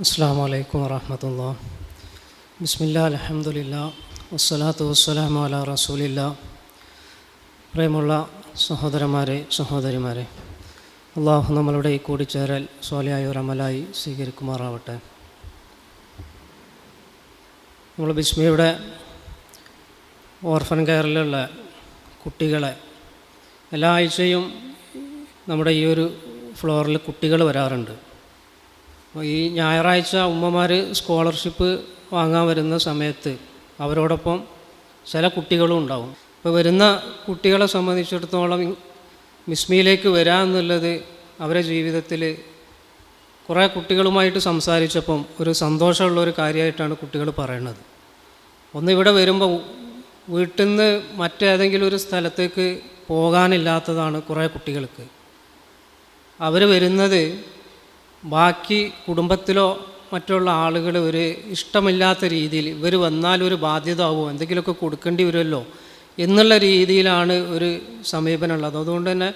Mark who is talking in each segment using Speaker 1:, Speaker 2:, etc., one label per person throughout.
Speaker 1: അസ്സാം വലൈക്കും വാഹമത്തല്ല ബിസ്മില്ല അലഹമുല്ല വസ്സലാത്തു വസ്സലാം അല റസൂലില്ല. പ്രേമുള്ള സഹോദരന്മാരെ സഹോദരിമാരെ അള്ളാഹു നമ്മളുടെ ഈ കൂടിച്ചേരൽ സോലിയായ ഒരു അമലായി സ്വീകരിക്കുമാറാവട്ടെ. നമ്മൾ ബിസ്മിയുടെ ഓർഫൻ കെയറിലുള്ള കുട്ടികളെ എല്ലാ ആഴ്ചയും നമ്മുടെ ഈ ഒരു ഫ്ലോറിൽ കുട്ടികൾ വരാറുണ്ട്. അപ്പോൾ ഈ ഞായറാഴ്ച ഉമ്മമാർ സ്കോളർഷിപ്പ് വാങ്ങാൻ വരുന്ന സമയത്ത് അവരോടൊപ്പം ചില കുട്ടികളും ഉണ്ടാവും. ഇപ്പോൾ വരുന്ന കുട്ടികളെ സംബന്ധിച്ചിടത്തോളം മിസ്മിയിലേക്ക് വരിക എന്നുള്ളത് അവരെ ജീവിതത്തിൽ കുറേ കുട്ടികളുമായിട്ട് സംസാരിച്ചപ്പം ഒരു സന്തോഷമുള്ള ഒരു കാര്യമായിട്ടാണ് കുട്ടികൾ പറയുന്നത് ഒന്ന് ഇവിടെ വരുമ്പോൾ വീട്ടിൽ നിന്ന് മറ്റേതെങ്കിലും ഒരു സ്ഥലത്തേക്ക് പോകാനില്ലാത്തതാണ് കുറേ കുട്ടികൾക്ക്. അവർ വരുന്നത് ബാക്കി കുടുംബത്തിലോ മറ്റുള്ള ആളുകൾ ഒരു ഇഷ്ടമില്ലാത്ത രീതിയിൽ ഇവർ വന്നാൽ ഒരു ബാധ്യത ആവുമോ എന്തെങ്കിലുമൊക്കെ കൊടുക്കേണ്ടി വരുമല്ലോ എന്നുള്ള രീതിയിലാണ് ഒരു സമീപനമുള്ളത്. അതുകൊണ്ട് തന്നെ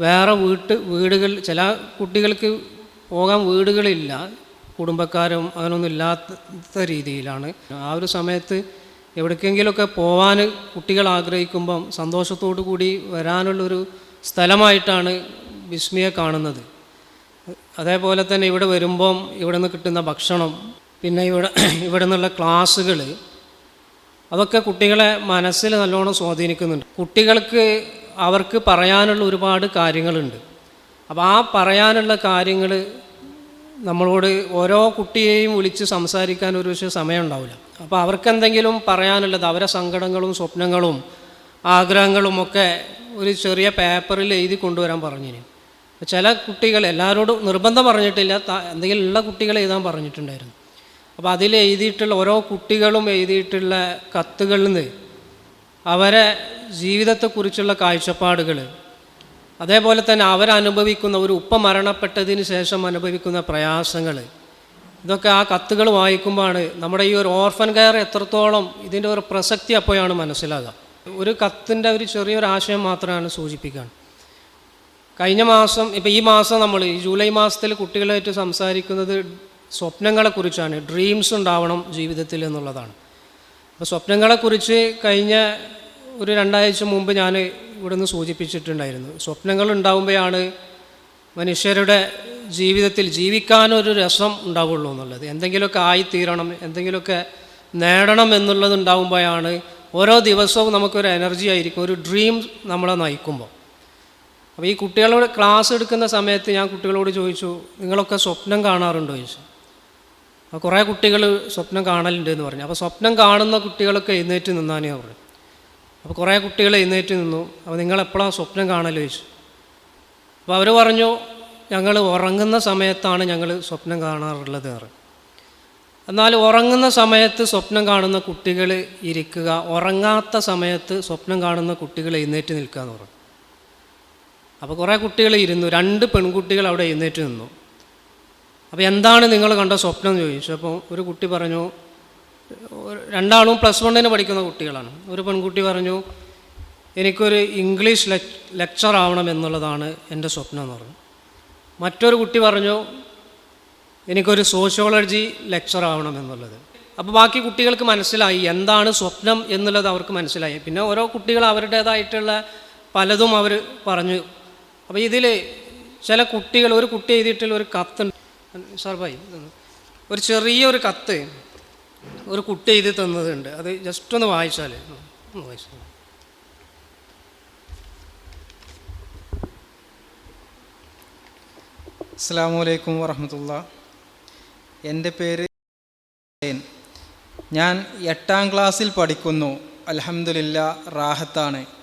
Speaker 1: വേറെ വീട്ട് വീടുകൾ ചില കുട്ടികൾക്ക് പോകാൻ വീടുകളില്ല. കുടുംബക്കാരും അങ്ങനൊന്നും ഇല്ലാത്ത രീതിയിലാണ്. ആ ഒരു സമയത്ത് എവിടേക്കെങ്കിലുമൊക്കെ പോകാൻ കുട്ടികൾ ആഗ്രഹിക്കുമ്പം സന്തോഷത്തോടു കൂടി വരാനുള്ളൊരു സ്ഥലമായിട്ടാണ് വിസ്മയെ കാണുന്നത്. അതേപോലെ തന്നെ ഇവിടെ വരുമ്പം ഇവിടെ നിന്ന് കിട്ടുന്ന ഭക്ഷണം പിന്നെ ഇവിടെ ഇവിടെ നിന്നുള്ള ക്ലാസ്സുകൾ അതൊക്കെ കുട്ടികളെ മനസ്സിൽ നല്ലോണം സ്വാധീനിക്കുന്നുണ്ട്. കുട്ടികൾക്ക് അവർക്ക് പറയാനുള്ള ഒരുപാട് കാര്യങ്ങളുണ്ട്. അപ്പോൾ ആ പറയാനുള്ള കാര്യങ്ങൾ നമ്മളോട് ഓരോ കുട്ടിയെയും വിളിച്ച് സംസാരിക്കാൻ ഒരു പക്ഷേ സമയം ഉണ്ടാവില്ല അപ്പോൾ അവർക്കെന്തെങ്കിലും പറയാനുള്ളത് അവരെ സങ്കടങ്ങളും സ്വപ്നങ്ങളും ആഗ്രഹങ്ങളും ഒക്കെ ഒരു ചെറിയ പേപ്പറിൽ എഴുതി കൊണ്ടുവരാൻ പറഞ്ഞിന്. ചില കുട്ടികൾ എല്ലാവരോടും നിർബന്ധം പറഞ്ഞിട്ടില്ല. എന്തെങ്കിലും ഉള്ള കുട്ടികൾ എഴുതാൻ പറഞ്ഞിട്ടുണ്ടായിരുന്നു. അപ്പോൾ അതിൽ എഴുതിയിട്ടുള്ള ഓരോ കുട്ടികളും എഴുതിയിട്ടുള്ള കത്തുകളിൽ നിന്ന് അവരെ ജീവിതത്തെക്കുറിച്ചുള്ള കാഴ്ചപ്പാടുകൾ അതേപോലെ തന്നെ അവരനുഭവിക്കുന്ന ഒരു ഉപ്പ മരണപ്പെട്ടതിന് ശേഷം അനുഭവിക്കുന്ന പ്രയാസങ്ങൾ ഇതൊക്കെ ആ കത്തുകൾ വായിക്കുമ്പോഴാണ് നമ്മുടെ ഈ ഒരു ഓർഫൻ കെയർ എത്രത്തോളം ഇതിന്റെ ഒരു പ്രസക്തി അപ്പോഴാണ് മനസ്സിലാകുക. ഒരു കത്തിന്റെ ഒരു ചെറിയൊരു ആശയം മാത്രമാണ് സൂചിപ്പിക്കാൻ. കഴിഞ്ഞ മാസം ഇപ്പം ഈ മാസം നമ്മൾ ഈ ജൂലൈ മാസത്തിൽ കുട്ടികളായിട്ട് സംസാരിക്കുന്നത് സ്വപ്നങ്ങളെക്കുറിച്ചാണ്. ഡ്രീംസ് ഉണ്ടാവണം ജീവിതത്തിൽ എന്നുള്ളതാണ്. അപ്പോൾ സ്വപ്നങ്ങളെക്കുറിച്ച് കഴിഞ്ഞ ഒരു രണ്ടാഴ്ച മുമ്പ് ഞാൻ ഇവിടുന്ന് സൂചിപ്പിച്ചിട്ടുണ്ടായിരുന്നു. സ്വപ്നങ്ങൾ ഉണ്ടാവുമ്പോഴാണ് മനുഷ്യരുടെ ജീവിതത്തിൽ ജീവിക്കാനൊരു രസം ഉണ്ടാവുള്ളൂ എന്നുള്ളത്. എന്തെങ്കിലുമൊക്കെ ആയിത്തീരണം എന്തെങ്കിലുമൊക്കെ നേടണം എന്നുള്ളത് ഉണ്ടാവുമ്പോഴാണ് ഓരോ ദിവസവും നമുക്കൊരു എനർജി ആയിരിക്കും ഒരു ഡ്രീം നമ്മളെ നയിക്കുമ്പോൾ. അപ്പോൾ ഈ കുട്ടികളോട് ക്ലാസ് എടുക്കുന്ന സമയത്ത് ഞാൻ കുട്ടികളോട് ചോദിച്ചു നിങ്ങളൊക്കെ സ്വപ്നം കാണാറുണ്ടോ? ചോദിച്ചു. അപ്പോൾ കുറേ കുട്ടികൾ സ്വപ്നം കാണലുണ്ട് എന്ന് പറഞ്ഞു. അപ്പോൾ സ്വപ്നം കാണുന്ന കുട്ടികളൊക്കെ എഴുന്നേറ്റ് നിന്നാനേ പറഞ്ഞു അപ്പോൾ കുറേ കുട്ടികൾ എഴുന്നേറ്റ് നിന്നു. അപ്പോൾ നിങ്ങളെപ്പോഴാണ് സ്വപ്നം കാണൽ ചോദിച്ചു. അപ്പോൾ അവർ പറഞ്ഞു ഞങ്ങൾ ഉറങ്ങുന്ന സമയത്താണ് ഞങ്ങൾ സ്വപ്നം കാണാറുള്ളത്. പറഞ്ഞു. എന്നാൽ ഉറങ്ങുന്ന സമയത്ത് സ്വപ്നം കാണുന്ന കുട്ടികൾ ഇരിക്കുക ഉറങ്ങാത്ത സമയത്ത് സ്വപ്നം കാണുന്ന കുട്ടികൾ എഴുന്നേറ്റ് നിൽക്കുക എന്ന് പറഞ്ഞു. അപ്പോൾ കുറേ കുട്ടികൾ ഇരുന്നു. രണ്ട് പെൺകുട്ടികൾ അവിടെ എഴുന്നേറ്റ് നിന്നു. അപ്പോൾ എന്താണ് നിങ്ങൾ കണ്ട സ്വപ്നം എന്ന് ചോദിച്ചു. അപ്പോൾ ഒരു കുട്ടി പറഞ്ഞു രണ്ടാളും പ്ലസ് വണ്ണിന് പഠിക്കുന്ന കുട്ടികളാണ്. ഒരു പെൺകുട്ടി പറഞ്ഞു എനിക്കൊരു ഇംഗ്ലീഷ് ലെക്ചർ ആവണം എന്നുള്ളതാണ് എന്റെ സ്വപ്നം എന്ന് പറഞ്ഞു. മറ്റൊരു കുട്ടി പറഞ്ഞു എനിക്കൊരു സോഷ്യോളജി ലെക്ചർ ആവണം എന്നുള്ളത്. അപ്പോൾ ബാക്കി കുട്ടികൾക്ക് മനസ്സിലായി എന്താണ് സ്വപ്നം എന്നുള്ളത് അവർക്ക് മനസ്സിലായി. പിന്നെ ഓരോ കുട്ടികൾ അവരുടേതായിട്ടുള്ള പലതും അവർ പറഞ്ഞു അപ്പോൾ ഇതിൽ ചില കുട്ടികൾ ഒരു കുട്ടി എഴുതിയിട്ടുള്ള ഒരു കത്ത് സാർ ഭായി. ഒരു ചെറിയൊരു കത്ത് ഒരു കുട്ടി എഴുതി തന്നതുണ്ട്. അത് ജസ്റ്റ് ഒന്ന് വായിച്ചാൽ വായിച്ചാൽ
Speaker 2: അസ്സാമലൈക്കും വറഹമത്തുള്ള. എന്റെ പേര് ഞാൻ എട്ടാം ക്ലാസ്സിൽ പഠിക്കുന്നു. അലഹമുല്ല റാഹത്താണ്.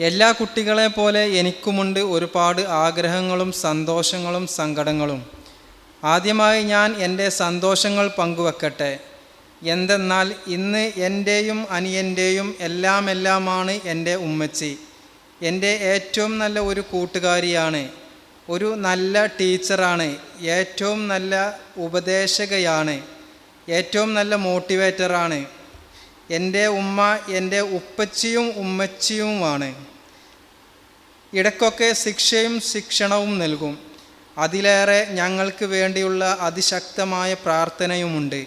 Speaker 2: എല്ലാ കുട്ടികളെ പോലെ എനിക്കുമുണ്ട് ഒരുപാട് ആഗ്രഹങ്ങളും സന്തോഷങ്ങളും സങ്കടങ്ങളും. ആദ്യമായി ഞാൻ എന്റെ സന്തോഷങ്ങൾ പങ്കുവെക്കട്ടെ. എന്തെന്നാൽ ഇന്ന് എന്റെയും അനിയന്റെയും എല്ലാം എല്ലാമാണ് എന്റെ ഉമ്മച്ചി. എന്റെ ഏറ്റവും നല്ല ഒരു കൂട്ടുകാരിയാണ്. ഒരു നല്ല ടീച്ചറാണ്. ഏറ്റവും നല്ല ഉപദേശകയാണ്. ഏറ്റവും നല്ല മോട്ടിവേറ്ററാണ്. എന്റെ ഉമ്മ എന്റെ ഉപ്പച്ചിയും ഉമ്മച്ചിയുമാണ്. ഇടയ്ക്കൊക്കെ ശിക്ഷയും ശിക്ഷണവും നൽകും. അതിലേറെ ഞങ്ങൾക്ക് വേണ്ടിയുള്ള അതിശക്തമായ പ്രാർത്ഥനയുമുണ്ട്.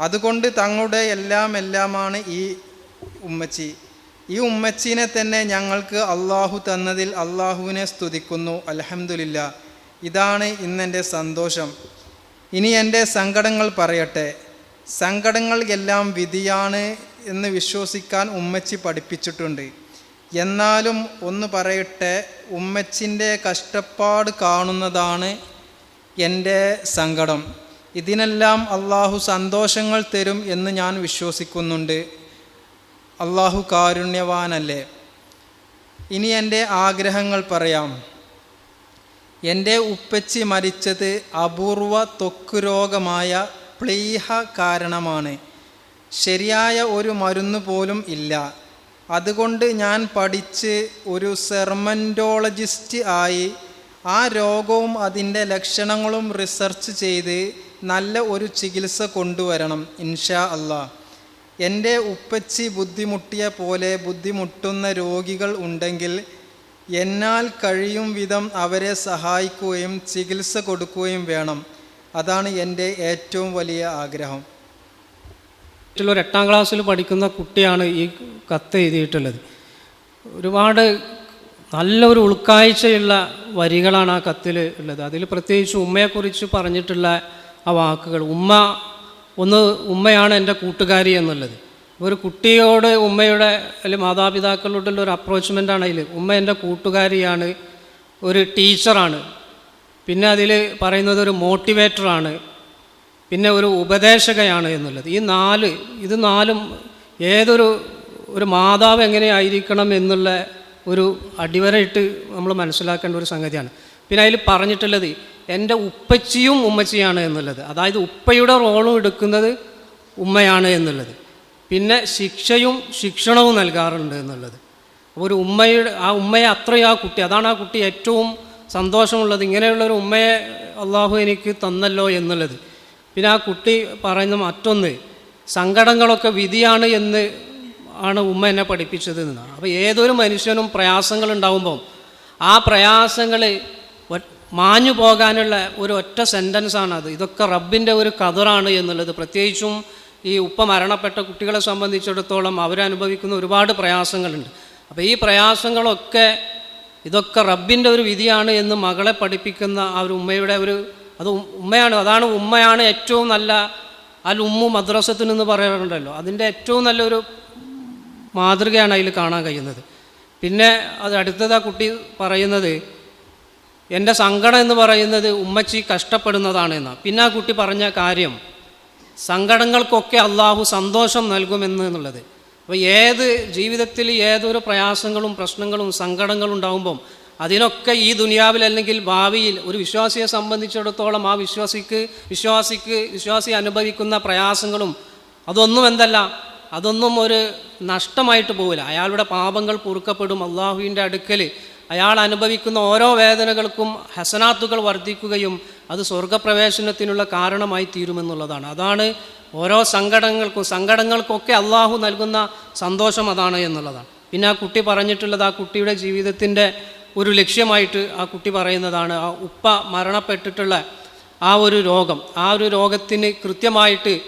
Speaker 2: അതുകൊണ്ട് തങ്ങളുടെ എല്ലാം എല്ലാമാണ് ഈ ഉമ്മച്ചി. ഈ ഉമ്മച്ചീനെ തന്നെ ഞങ്ങൾക്ക് അള്ളാഹു തന്നതിൽ അള്ളാഹുവിനെ സ്തുതിക്കുന്നു. അലഹമുല്ല ഇതാണ് ഇന്നെന്റെ സന്തോഷം. ഇനി എന്റെ സങ്കടങ്ങൾ പറയട്ടെ. സങ്കടങ്ങൾ എല്ലാം വിധിയാണ് എന്ന് വിശ്വസിക്കാൻ ഉമ്മച്ചി പഠിപ്പിച്ചിട്ടുണ്ട്. എന്നാലും ഒന്ന് പറയട്ടെ ഉമ്മച്ചിന്റെ കഷ്ടപ്പാട് കാണുന്നതാണ് എന്റെ സങ്കടം. ഇതിനെല്ലാം അള്ളാഹു സന്തോഷങ്ങൾ തരും എന്ന് ഞാൻ വിശ്വസിക്കുന്നുണ്ട്. അള്ളാഹു കാരുണ്യവാനല്ലേ. ഇനി എന്റെ ആഗ്രഹങ്ങൾ പറയാം. എന്റെ ഉപ്പച്ചി മരിച്ചത് അപൂർവ ത്വക്ക് രോഗമായ പ്ലീഹ കാരണമാണ് ശരിയായ ഒരു മരുന്ന് പോലും ഇല്ല. അതുകൊണ്ട് ഞാൻ പഠിച്ച് ഒരു സെർമന്റോളജിസ്റ്റ് ആയി ആ രോഗവും അതിന്റെ ലക്ഷണങ്ങളും റിസർച്ച് ചെയ്ത് നല്ല ഒരു ചികിത്സ കൊണ്ടുവരണം ഇൻഷാ അല്ലാ എന്റെ ഉപ്പച്ചി ബുദ്ധിമുട്ടിയ പോലെ ബുദ്ധിമുട്ടുന്ന രോഗികൾ ഉണ്ടെങ്കിൽ എന്നാൽ കഴിയും വിധം അവരെ സഹായിക്കുകയും ചികിത്സ കൊടുക്കുകയും വേണം. അതാണ് എന്റെ ഏറ്റവും വലിയ ആഗ്രഹം.
Speaker 1: ഒരു എട്ടാം ക്ലാസ്സിൽ പഠിക്കുന്ന കുട്ടിയാണ് ഈ കത്ത് എഴുതിയിട്ടുള്ളത്. ഒരുപാട് നല്ലൊരു ഉൾക്കാഴ്ചയുള്ള വരികളാണ് ആ കത്തിൽ ഉള്ളത്. അതിൽ പ്രത്യേകിച്ച് ഉമ്മയെക്കുറിച്ച് പറഞ്ഞിട്ടുള്ള ആ വാക്കുകൾ. ഉമ്മ ഒന്ന് ഉമ്മയാണ് എന്റെ കൂട്ടുകാരി എന്നുള്ളത്. ഒരു കുട്ടിയോട് ഉമ്മയുടെ അല്ലെങ്കിൽ മാതാപിതാക്കളോടുള്ള ഒരു അപ്രോച്ച്മെന്റ് അതിൽ. ഉമ്മ എന്റെ കൂട്ടുകാരിയാണ് ഒരു ടീച്ചറാണ് പിന്നെ അതിൽ പറയുന്നത് ഒരു മോട്ടിവേറ്ററാണ് പിന്നെ ഒരു ഉപദേശകയാണ് എന്നുള്ളത്. ഈ നാല് ഇത് നാലും ഏതൊരു ഒരു മാതാവ് എങ്ങനെയായിരിക്കണം എന്നുള്ള ഒരു അടിവരയിട്ട് നമ്മൾ മനസ്സിലാക്കേണ്ട ഒരു സംഗതിയാണ്. പിന്നെ അതിൽ പറഞ്ഞിട്ടുള്ളത് എന്റെ ഉപ്പച്ചിയും ഉമ്മച്ചിയാണ് എന്നുള്ളത്. അതായത് ഉപ്പയുടെ റോളും എടുക്കുന്നത് ഉമ്മയാണ് എന്നുള്ളത്. പിന്നെ ശിക്ഷയും ശിക്ഷണവും നൽകാറുണ്ട് എന്നുള്ളത്. ഒരു ഉമ്മയുടെ ആ ഉമ്മയെ അത്രയും ആ കുട്ടി അതാണ് ആ കുട്ടി ഏറ്റവും സന്തോഷമുള്ളത് ഇങ്ങനെയുള്ളൊരു ഉമ്മയെ അള്ളാഹു എനിക്ക് തന്നല്ലോ എന്നുള്ളത്. പിന്നെ ആ കുട്ടി പറയുന്ന മറ്റൊന്ന് സങ്കടങ്ങളൊക്കെ വിധിയാണ് എന്ന് ആണ് ഉമ്മ എന്നെ പഠിപ്പിച്ചത് എന്നാണ്. അപ്പോൾ ഏതൊരു മനുഷ്യനും പ്രയാസങ്ങൾ ഉണ്ടാകുമ്പം ആ പ്രയാസങ്ങൾ മാഞ്ഞു പോകാനുള്ള ഒരു ഒറ്റ സെന്റൻസാണ് അത്. ഇതൊക്കെ റബ്ബിന്റെ ഒരു കതിറാണ് എന്നുള്ളത്. പ്രത്യേകിച്ചും ഈ ഉപ്പ മരണപ്പെട്ട കുട്ടികളെ സംബന്ധിച്ചിടത്തോളം അവരനുഭവിക്കുന്ന ഒരുപാട് പ്രയാസങ്ങളുണ്ട്. അപ്പോൾ ഈ പ്രയാസങ്ങളൊക്കെ ഇതൊക്കെ റബ്ബിന്റെ ഒരു വിധിയാണ് എന്ന് മകളെ പഠിപ്പിക്കുന്ന ആ ഒരു ഉമ്മയുടെ ഒരു അത് ഉമ്മയാണ്. അതാണ് ഉമ്മയാണ് ഏറ്റവും നല്ല അൽ ഉമ്മു മദ്രസത്തിനെന്ന് പറയാറുണ്ടല്ലോ. അതിന്റെ ഏറ്റവും നല്ലൊരു മാതൃകയാണ് അതിൽ കാണാൻ കഴിയുന്നത്. പിന്നെ അത് അടുത്തത് ആ കുട്ടി പറയുന്നത് എന്റെ സങ്കടം എന്ന് പറയുന്നത് ഉമ്മച്ചി കഷ്ടപ്പെടുന്നതാണ് എന്നാണ്. പിന്നെ ആ കുട്ടി പറഞ്ഞ കാര്യം സങ്കടങ്ങൾക്കൊക്കെ അള്ളാഹു സന്തോഷം നൽകുമെന്ന് എന്നുള്ളത്. അപ്പോൾ ഏത് ജീവിതത്തിൽ ഏതൊരു പ്രയാസങ്ങളും പ്രശ്നങ്ങളും സങ്കടങ്ങളും ഉണ്ടാകുമ്പം അതിനൊക്കെ ഈ ദുനിയാവിൽ അല്ലെങ്കിൽ ഭാവിയിൽ ഒരു വിശ്വാസിയെ സംബന്ധിച്ചിടത്തോളം ആ വിശ്വാസിക്ക് വിശ്വാസിക്ക് വിശ്വാസി അനുഭവിക്കുന്ന പ്രയാസങ്ങളും അതൊന്നും എന്തല്ല അതൊന്നും ഒരു നഷ്ടമായിട്ട് പോവില്ല. അയാളുടെ പാപങ്ങൾ പൊറുക്കപ്പെടും. അള്ളാഹുവിന്റെ അടുക്കൽ അയാൾ അനുഭവിക്കുന്ന ഓരോ വേദനകൾക്കും ഹസനാത്തുകൾ വർദ്ധിക്കുകയും അത് സ്വർഗപ്രവേശനത്തിനുള്ള കാരണമായി തീരുമെന്നുള്ളതാണ്. അതാണ് ഓരോ സങ്കടങ്ങൾക്കും സങ്കടങ്ങൾക്കൊക്കെ അള്ളാഹു നൽകുന്ന സന്തോഷം അതാണ് എന്നുള്ളതാണ്. പിന്നെ ആ കുട്ടി പറഞ്ഞിട്ടുള്ളത് ആ കുട്ടിയുടെ ജീവിതത്തിന്റെ ഒരു ലക്ഷ്യമായിട്ട് ആ കുട്ടി പറയുന്നതാണ് ആ ഉപ്പ മരണപ്പെട്ടിട്ടുള്ള ആ ഒരു രോഗം ആ ഒരു രോഗത്തിന് കൃത്യമായിട്ട്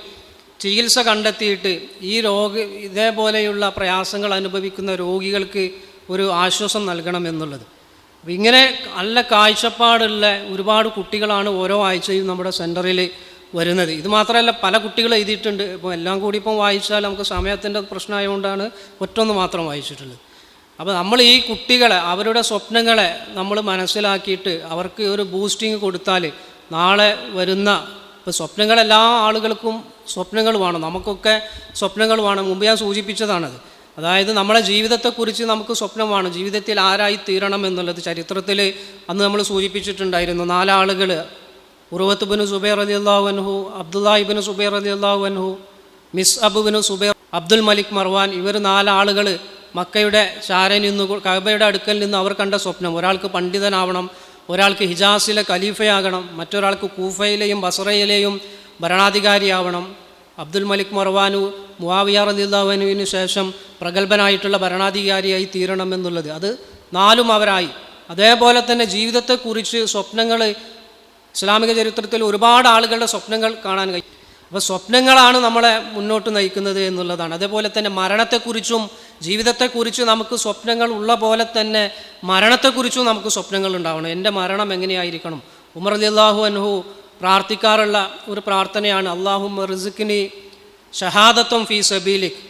Speaker 1: ചികിത്സ കണ്ടെത്തിയിട്ട് ഈ രോഗ ഇതേപോലെയുള്ള പ്രയാസങ്ങൾ അനുഭവിക്കുന്ന രോഗികൾക്ക് ഒരു ആശ്വാസം നൽകണം എന്നുള്ളത്. അപ്പം ഇങ്ങനെ നല്ല കാഴ്ചപ്പാടുള്ള ഒരുപാട് കുട്ടികളാണ് ഓരോ ആഴ്ചയും നമ്മുടെ സെന്ററിൽ വരുന്നത്. ഇത് മാത്രമല്ല പല കുട്ടികൾ എഴുതിയിട്ടുണ്ട്. ഇപ്പോൾ എല്ലാം കൂടി ഇപ്പം വായിച്ചാൽ നമുക്ക് സമയത്തിന്റെ പ്രശ്നമായതുകൊണ്ടാണ് ഒറ്റൊന്ന് മാത്രം വായിച്ചിട്ടുള്ളത്. അപ്പോൾ നമ്മൾ ഈ കുട്ടികളെ അവരുടെ സ്വപ്നങ്ങളെ നമ്മൾ മനസ്സിലാക്കിയിട്ട് അവർക്ക് ഒരു ബൂസ്റ്റിംഗ് കൊടുത്താൽ നാളെ വരുന്ന ഇപ്പോൾ സ്വപ്നങ്ങൾ എല്ലാ ആളുകൾക്കും സ്വപ്നങ്ങൾ വേണം. നമുക്കൊക്കെ സ്വപ്നങ്ങൾ വേണം. മുമ്പ് ഞാൻ സൂചിപ്പിച്ചതാണത്. അതായത് നമ്മളെ ജീവിതത്തെക്കുറിച്ച് നമുക്ക് സ്വപ്നമാണ്. ജീവിതത്തിൽ ആരായി തീരണം എന്നുള്ളത് ചരിത്രത്തിൽ അന്ന് നമ്മൾ സൂചിപ്പിച്ചിട്ടുണ്ടായിരുന്നു. നാലാളുകൾ. ഉറവത്ത് ബിന് സുബൈർ അലി അള്ളാഹു അൻഹു അബ്ദുല്ലാഹിബിന് സുബൈർ അലി അള്ളാഹു അൻഹു മിസ് അബുബിന് സുബൈർ അബ്ദുൽ മലിക് മർവാൻ ഇവർ നാലാളുകൾ മക്കയുടെ ശാരയിൽ നിന്ന് കബയുടെ അടുക്കൽ നിന്ന് അവർ കണ്ട സ്വപ്നം. ഒരാൾക്ക് പണ്ഡിതനാവണം ഒരാൾക്ക് ഹിജാസിലെ ഖലീഫയാകണം മറ്റൊരാൾക്ക് കൂഫയിലെയും ബസറയിലെയും ഭരണാധികാരിയാവണം. അബ്ദുൽ മലിക് മർവാനു മുവാവിയ റദിയുള്ളവനുവിന് ശേഷം പ്രഗത്ഭനായിട്ടുള്ള ഭരണാധികാരിയായി തീരണമെന്നുള്ളത് അത് നാലും അവരായി. അതേപോലെ തന്നെ ജീവിതത്തെക്കുറിച്ച് സ്വപ്നങ്ങൾ ഇസ്ലാമിക ചരിത്രത്തിൽ ഒരുപാട് ആളുകളുടെ സ്വപ്നങ്ങൾ കാണാൻ കഴിയും. അപ്പോൾ സ്വപ്നങ്ങളാണ് നമ്മളെ മുന്നോട്ട് നയിക്കുന്നത് എന്നുള്ളതാണ്. അതേപോലെ തന്നെ മരണത്തെക്കുറിച്ചും ജീവിതത്തെക്കുറിച്ചും നമുക്ക് സ്വപ്നങ്ങൾ ഉള്ള പോലെ തന്നെ മരണത്തെക്കുറിച്ചും നമുക്ക് സ്വപ്നങ്ങൾ ഉണ്ടാവണം. എന്റെ മരണം എങ്ങനെയായിരിക്കണം? ഉമർ അലിള്ളാഹു അൻഹു പ്രാർത്ഥിക്കാറുള്ള ഒരു പ്രാർത്ഥനയാണ് അള്ളാഹു റിസുക്കിനി ഷഹാദത്തും ഫി സബീലിക്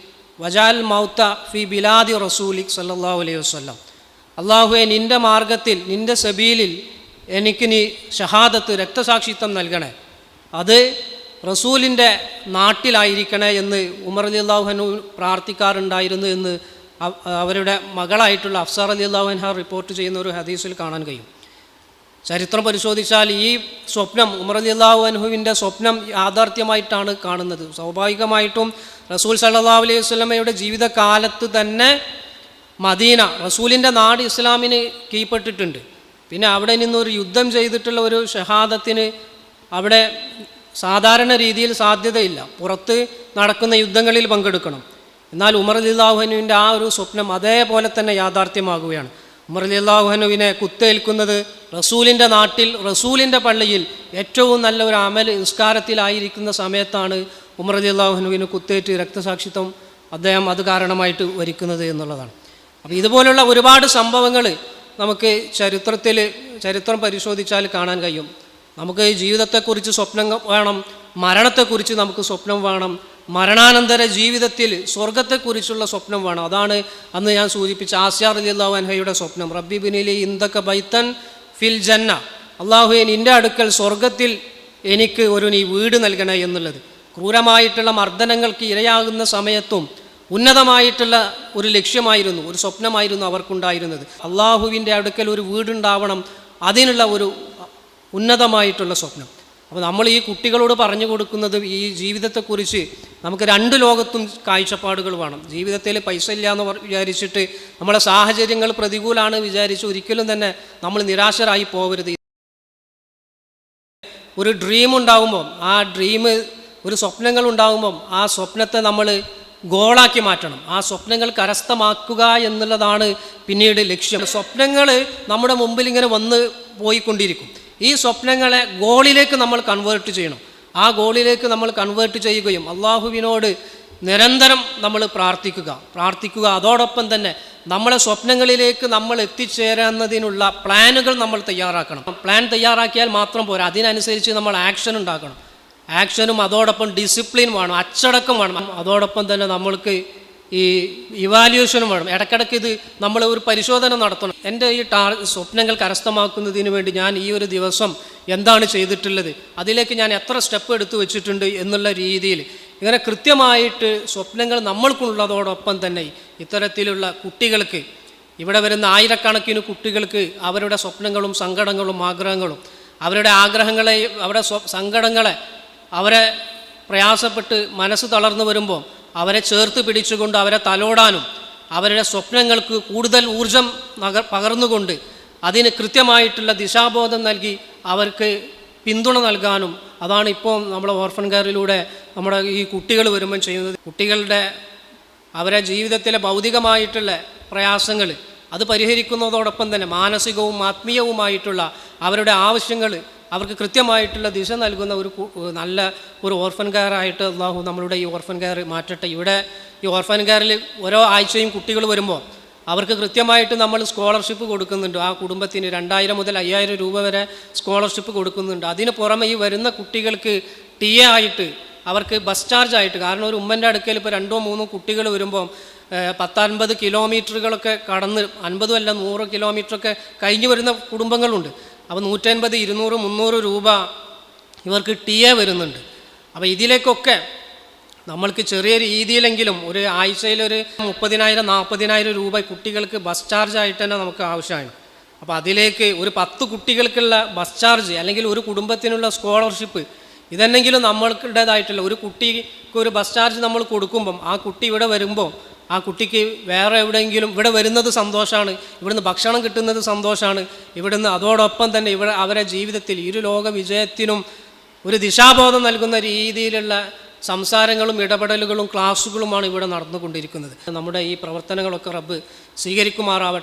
Speaker 1: വജാൽ മൗത്ത ഫി ബിലാദി റസൂലിക് സല്ലാ അലൈഹി വസ്ലം അള്ളാഹുവെ നിന്റെ മാർഗത്തിൽ നിന്റെ സബീലിൽ എനിക്ക് നീ ഷഹാദത്ത് രക്തസാക്ഷിത്വം നൽകണേ. അത് റസൂലിന്റെ നാട്ടിലായിരിക്കണേ എന്ന് ഉമർ അലി അള്ളാഹുഹനു പ്രാർത്ഥിക്കാറുണ്ടായിരുന്നു എന്ന് അവ- അവരുടെ മകളായിട്ടുള്ള അഫ്സാർ അലി അള്ളാഹുഹ റിപ്പോർട്ട് ചെയ്യുന്ന ഒരു ഹദീസിൽ കാണാൻ കഴിയും. ചരിത്രം പരിശോധിച്ചാൽ ഈ സ്വപ്നം ഉമർ അലി അള്ളാഹു അൻഹുവിന്റെ സ്വപ്നം യാഥാർത്ഥ്യമായിട്ടാണ് കാണുന്നത്. സ്വാഭാവികമായിട്ടും റസൂൽ സല്ലാ അലൈഹി വസ്ലമയുടെ ജീവിതകാലത്ത് തന്നെ മദീന റസൂലിന്റെ നാട് ഇസ്ലാമിന് കീഴ്പ്പെട്ടിട്ടുണ്ട്. പിന്നെ അവിടെ നിന്നൊരു യുദ്ധം ചെയ്തിട്ടുള്ള ഒരു ഷഹാദത്തിന് അവിടെ സാധാരണ രീതിയിൽ സാധ്യതയില്ല. പുറത്ത് നടക്കുന്ന യുദ്ധങ്ങളിൽ പങ്കെടുക്കണം. എന്നാൽ ഉമർ ലില്ലാഹുനുവിന്റെ ആ ഒരു സ്വപ്നം അതേപോലെ തന്നെ യാഥാർത്ഥ്യമാകുകയാണ്. ഉമർ അലിള്ളാഹുഹനുവിനെ കുത്തേൽക്കുന്നത് റസൂലിന്റെ നാട്ടിൽ റസൂലിന്റെ പള്ളിയിൽ ഏറ്റവും നല്ല ഒരു അമൽ നിസ്കാരത്തിലായിരിക്കുന്ന സമയത്താണ് ഉമർ അള്ളാഹുഹനുവിന് കുത്തേറ്റ് രക്തസാക്ഷിത്വം അദ്ദേഹം അത് കാരണമായിട്ട് വരിക്കുന്നത് എന്നുള്ളതാണ്. അപ്പോൾ ഇതുപോലുള്ള ഒരുപാട് സംഭവങ്ങൾ നമുക്ക് ചരിത്രത്തിൽ ചരിത്രം പരിശോധിച്ചാൽ കാണാൻ കഴിയും. നമുക്ക് ജീവിതത്തെക്കുറിച്ച് സ്വപ്നം വേണം മരണത്തെക്കുറിച്ച് നമുക്ക് സ്വപ്നം വേണം മരണാനന്തര ജീവിതത്തിൽ സ്വർഗത്തെക്കുറിച്ചുള്ള സ്വപ്നം വേണം. അതാണ് അന്ന് ഞാൻ സൂചിപ്പിച്ച ആസ്യാർ അലിള്ളാഹു അൻഹയുടെ സ്വപ്നം. റബ്ബി ബിനിലി ഇന്തക്ക ബൈത്തൻ ഫിൽ ജന്ന. അള്ളാഹുയെ നിന്റെ അടുക്കൽ സ്വർഗത്തിൽ എനിക്ക് ഒരു നീ വീട് നൽകണേ എന്നുള്ളത്. ക്രൂരമായിട്ടുള്ള മർദ്ദനങ്ങൾക്ക് ഇരയാകുന്ന സമയത്തും ഉന്നതമായിട്ടുള്ള ഒരു ലക്ഷ്യമായിരുന്നു ഒരു സ്വപ്നമായിരുന്നു അവർക്കുണ്ടായിരുന്നത്. അള്ളാഹുവിന്റെ അടുക്കൽ ഒരു വീടുണ്ടാവണം അതിനുള്ള ഒരു ഉന്നതമായിട്ടുള്ള സ്വപ്നം. അപ്പോൾ നമ്മൾ ഈ കുട്ടികളോട് പറഞ്ഞു കൊടുക്കുന്നത് ഈ ജീവിതത്തെക്കുറിച്ച് നമുക്ക് രണ്ട് ലോകത്തും കാഴ്ചപ്പാടുകൾ വേണം. ജീവിതത്തിൽ പൈസ ഇല്ല എന്ന് വിചാരിച്ചിട്ട് നമ്മളെ സാഹചര്യങ്ങൾ പ്രതികൂലമാണ് വിചാരിച്ച് ഒരിക്കലും തന്നെ നമ്മൾ നിരാശരായി പോകരുത് ഒരു ഡ്രീം ഉണ്ടാകുമ്പം ആ ഡ്രീം ഒരു സ്വപ്നങ്ങൾ ഉണ്ടാകുമ്പം ആ സ്വപ്നത്തെ നമ്മൾ ഗോളാക്കി മാറ്റണം. ആ സ്വപ്നങ്ങൾ കരസ്ഥമാക്കുക എന്നുള്ളതാണ് പിന്നീട് ലക്ഷ്യം. സ്വപ്നങ്ങൾ നമ്മുടെ മുമ്പിൽ ഇങ്ങനെ വന്ന് പോയിക്കൊണ്ടിരിക്കും. ഈ സ്വപ്നങ്ങളെ ഗോളിലേക്ക് നമ്മൾ കൺവേർട്ട് ചെയ്യണം. ആ ഗോളിലേക്ക് നമ്മൾ കൺവേർട്ട് ചെയ്യുകയും അള്ളാഹുവിനോട് നിരന്തരം നമ്മൾ പ്രാർത്ഥിക്കുക. പ്രാർത്ഥിക്കുക. അതോടൊപ്പം തന്നെ നമ്മളെ സ്വപ്നങ്ങളിലേക്ക് നമ്മൾ എത്തിച്ചേരുന്നതിനുള്ള പ്ലാനുകൾ നമ്മൾ തയ്യാറാക്കണം. പ്ലാൻ തയ്യാറാക്കിയാൽ മാത്രം പോരാ. അതിനനുസരിച്ച് നമ്മൾ ആക്ഷൻ ഉണ്ടാക്കണം. ആക്ഷനും അതോടൊപ്പം ഡിസിപ്ലിൻ വേണം. അച്ചടക്കം വേണം. അതോടൊപ്പം തന്നെ നമ്മൾക്ക് ഈ ഇവാലുവേഷനും വേണം. ഇടയ്ക്കിടയ്ക്ക് ഇത് നമ്മൾ ഒരു പരിശോധന നടത്തണം. എന്റെ ഈ ടാർ സ്വപ്നങ്ങൾ കരസ്ഥമാക്കുന്നതിന് വേണ്ടി ഞാൻ ഈ ഒരു ദിവസം എന്താണ് ചെയ്തിട്ടുള്ളത് അതിലേക്ക് ഞാൻ എത്ര സ്റ്റെപ്പ് എടുത്തു വെച്ചിട്ടുണ്ട് എന്നുള്ള രീതിയിൽ. ഇങ്ങനെ കൃത്യമായിട്ട് സ്വപ്നങ്ങൾ നമ്മൾക്കുള്ളതോടൊപ്പം തന്നെ ഇത്തരത്തിലുള്ള കുട്ടികൾക്ക് ഇവിടെ വരുന്ന ആയിരക്കണക്കിന് കുട്ടികൾക്ക് അവരുടെ സ്വപ്നങ്ങളും സങ്കടങ്ങളും ആഗ്രഹങ്ങളും അവരുടെ ആഗ്രഹങ്ങളെ അവരുടെ സ്വ- സങ്കടങ്ങളെ അവരെ പ്രയാസപ്പെട്ട് മനസ്സ് തളർന്നു വരുമ്പോൾ അവരെ ചേർത്ത് പിടിച്ചുകൊണ്ട് അവരെ തലോടാനും അവരുടെ സ്വപ്നങ്ങൾക്ക് കൂടുതൽ ഊർജം നഗ പകർന്നുകൊണ്ട് അതിന് കൃത്യമായിട്ടുള്ള ദിശാബോധം നൽകി അവർക്ക് പിന്തുണ നൽകാനും അതാണ് ഇപ്പോൾ നമ്മുടെ ഓർഫൻ കെയറിലൂടെ നമ്മുടെ ഈ കുട്ടികൾ വരുമ്പം ചെയ്യുന്നത്. കുട്ടികളുടെ അവരെ ജീവിതത്തിലെ ഭൗതികമായിട്ടുള്ള പ്രയാസങ്ങൾ അത് പരിഹരിക്കുന്നതോടൊപ്പം തന്നെ മാനസികവും ആത്മീയവുമായിട്ടുള്ള അവരുടെ ആവശ്യങ്ങൾ അവർക്ക് കൃത്യമായിട്ടുള്ള ദിശ നൽകുന്ന ഒരു നല്ല ഒരു ഓർഫൻ കെയറായിട്ട് അള്ളാഹു നമ്മളുടെ ഈ ഓർഫൻ കെയർ മാറ്റട്ടെ. ഇവിടെ ഈ ഓർഫൻ കെയറിൽ ഓരോ ആഴ്ചയും കുട്ടികൾ വരുമ്പോൾ അവർക്ക് കൃത്യമായിട്ട് നമ്മൾ സ്കോളർഷിപ്പ് കൊടുക്കുന്നുണ്ട്. ആ കുടുംബത്തിന് രണ്ടായിരം മുതൽ അയ്യായിരം രൂപ വരെ സ്കോളർഷിപ്പ് കൊടുക്കുന്നുണ്ട്. അതിന് പുറമെ ഈ വരുന്ന കുട്ടികൾക്ക് ടി എ ആയിട്ട് അവർക്ക് ബസ് ചാർജ് ആയിട്ട് കാരണം ഒരു ഉമ്മന്റെ അടുക്കൽ ഇപ്പോൾ രണ്ടോ മൂന്നോ കുട്ടികൾ വരുമ്പം പത്തൻപത് കിലോമീറ്ററുകളൊക്കെ കടന്ന് അൻപതും അല്ല നൂറ് കിലോമീറ്ററൊക്കെ കഴിഞ്ഞ് വരുന്ന കുടുംബങ്ങളുണ്ട്. അപ്പോൾ നൂറ്റൻപത് ഇരുന്നൂറ് മുന്നൂറ് രൂപ ഇവർക്ക് ടി എ വരുന്നുണ്ട്. അപ്പോൾ ഇതിലേക്കൊക്കെ നമ്മൾക്ക് ചെറിയ രീതിയിലെങ്കിലും ഒരു ആഴ്ചയിൽ ഒരു മുപ്പതിനായിരം നാൽപ്പതിനായിരം രൂപ കുട്ടികൾക്ക് ബസ് ചാർജ് ആയിട്ട് തന്നെ നമുക്ക് ആവശ്യമാണ്. അപ്പോൾ അതിലേക്ക് ഒരു പത്ത് കുട്ടികൾക്കുള്ള ബസ് ചാർജ് അല്ലെങ്കിൽ ഒരു കുടുംബത്തിനുള്ള സ്കോളർഷിപ്പ് ഇതെന്നെങ്കിലും നമ്മൾക്കുടേതായിട്ടുള്ള ഒരു കുട്ടിക്ക് ഒരു ബസ് ചാർജ് നമ്മൾ കൊടുക്കുമ്പം ആ കുട്ടി ഇവിടെ വരുമ്പോൾ ആ കുട്ടിക്ക് വേറെ എവിടെയെങ്കിലും ഇവിടെ വരുന്നത് സന്തോഷമാണ് ഇവിടുന്ന് ഭക്ഷണം കിട്ടുന്നത് സന്തോഷമാണ് ഇവിടുന്ന് അതോടൊപ്പം തന്നെ ഇവിടെ അവരെ ജീവിതത്തിൽ ഇരു ലോക വിജയത്തിനും ഒരു ദിശാബോധം നൽകുന്ന രീതിയിലുള്ള സംസാരങ്ങളും ഇടപെടലുകളും ക്ലാസ്സുകളുമാണ് ഇവിടെ നടന്നുകൊണ്ടിരിക്കുന്നത്. നമ്മുടെ ഈ പ്രവർത്തനങ്ങളൊക്കെ റബ്ബ് സ്വീകരിക്കുമാറാവട്ടെ.